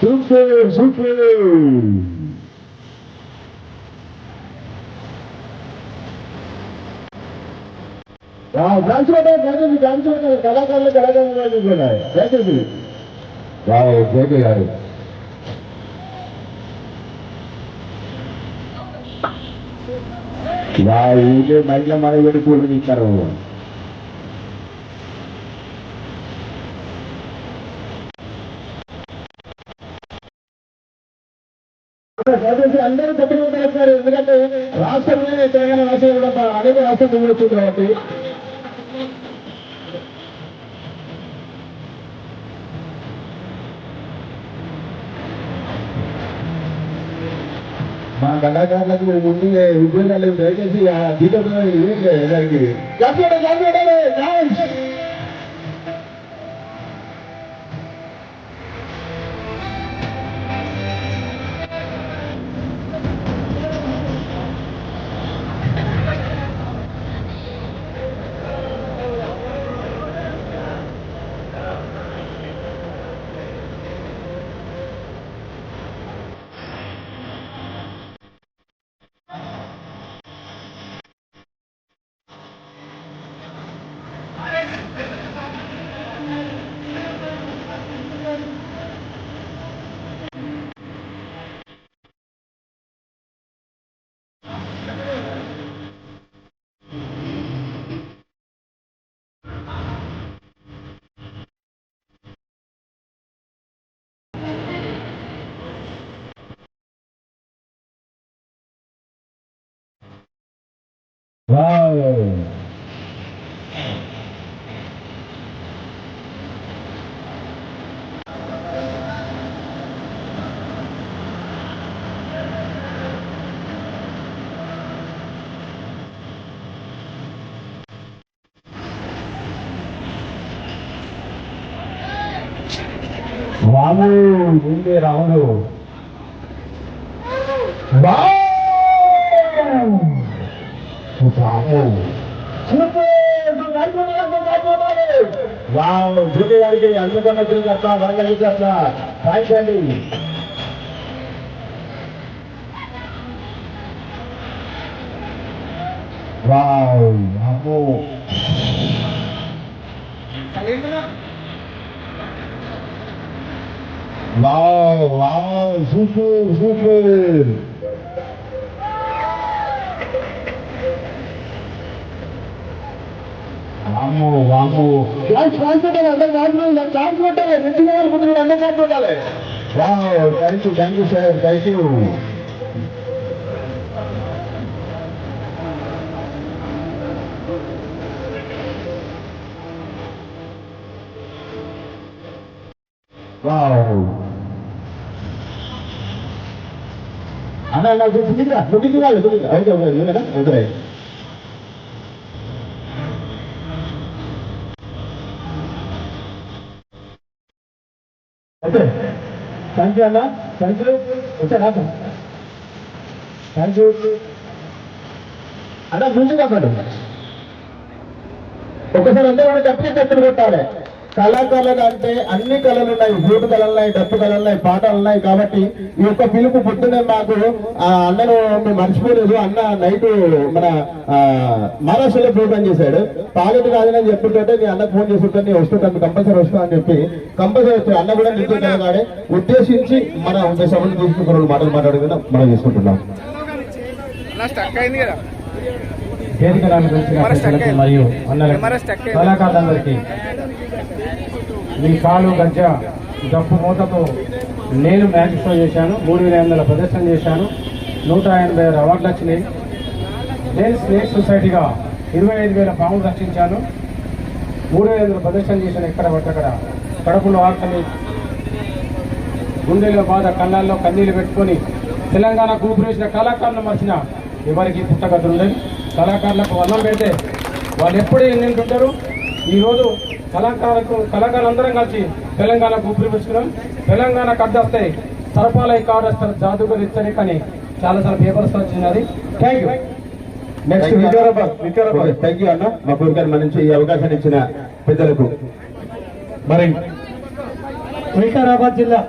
Super super dance దయచేసి dance కళాకారులు కళాకారులు దయచేసి వావ్ జేకే గారు వావ్ ఊళ్ళో మహిళ మన వేడి దయచేసి అందరూ తప్పకుండా ఎందుకంటే రాష్ట్రంలోనే తెలంగాణ రాష్ట్రం కూడా అనేక రాష్ట్రం కూడా కాబట్టి. మా కళాకారులకు ముందు దయచేసి ఆ గీతంలో 와우. 와우, 인데 라오노. 와우. 스무고도 날보나 날보나 와우. 두개 가리게 안무장을 들어갔다. 말까지 갔다. 다이샌디. 와우. 하고. 와우, 와우, 수술, 수술. వాము డాన్స్ కాన్సెప్ట్ అందరూ డాన్స్ డాన్స్ కొట్టాలి రెండు వేల ముందు కూడా అందరూ డాన్స్ కొట్టాలి wow thank you thank you sir thank you wow అన్న అన్న దుడ్డిరా దుడ్డికి వాళ్ళు దుడ్డికి ఓకే ఓకే నువ్వేనా ఓకే okay thank you అన్న. థ్యాంక్ యూ వచ్చా రాక. థ్యాంక్ యూ అన్న ముందు కాకండి ఒకసారి అందరూ చెప్పి చెప్పి కొట్టాలి. కళాకారులు అంటే అన్ని కళలు ఉన్నాయి బూటు కళలు ఉన్నాయి డప్పు కళలు ఉన్నాయి పాటలు ఉన్నాయి కాబట్టి ఈ యొక్క పిలుపు పుట్టిన మాకు. ఆ అన్నను మేము మర్చిపోలేదు. అన్న నైట్ మన మహారాష్ట్రలో ప్రోగ్రామ్ చేశాడు. పాలెట్ కాదని చెప్పుంటే నీ అన్న ఫోన్ చేస్తుంటే నేను వస్తుంటాను కంపల్సరీ వస్తా అని చెప్పి కంపల్సరీ వచ్చి అన్న కూడా నిత్య కలగాడే ఉద్దేశించి మన సభలు తీసుకుని మాటలు మాట్లాడుకుందాం. మనం చేసుకుంటున్నాం. కదా. వేదిక. మరియు అన్నలకు. కళాకారులందరికీ మీ కాలు గజ్జ డప్పు మూతతో నేను మ్యాచ్ షో చేశాను. మూడు వేల ఎనిమిది వందల ప్రదర్శన చేశాను. నూట ఎనభై ఆరు అవార్డులు వచ్చినాయి. నేను స్నేక్ సొసైటీగా ఇరవై ఐదు వేల పాములు రక్షించాను మూడు వేల ఎనిమిది ప్రదర్శన చేశాను ఎక్కడ పడితే అక్కడ. కడుపులో ఆకలి గుండెలో బాధ కళ్ళల్లో కన్నీళ్ళు పెట్టుకొని తెలంగాణ కూపురేసిన కళాకారులు మర్చిన ఎవరికి పుట్టగతులు ఉండదు కళాకారులకు అన్నం పెడితే వాళ్ళు ఎప్పుడు ఏం తింటుంటారు? ఈరోజు కళాకారులకు కళాకారులందరం కలిసి తెలంగాణ కూపిరి పెంచుకున్నాం తెలంగాణకు అడ్డొస్తాయి సరపాలై కాడస్తారు జాదుగురు ఇచ్చని కానీ చాలా చాలా పేపర్స్ వచ్చినది. Thank you next Vikarabad Vikarabad thank you అన్న. మా కోరికలు మన నుంచి ఈ అవకాశాన్ని ఇచ్చిన పెద్దలకు. మరి వికారాబాద్ జిల్లా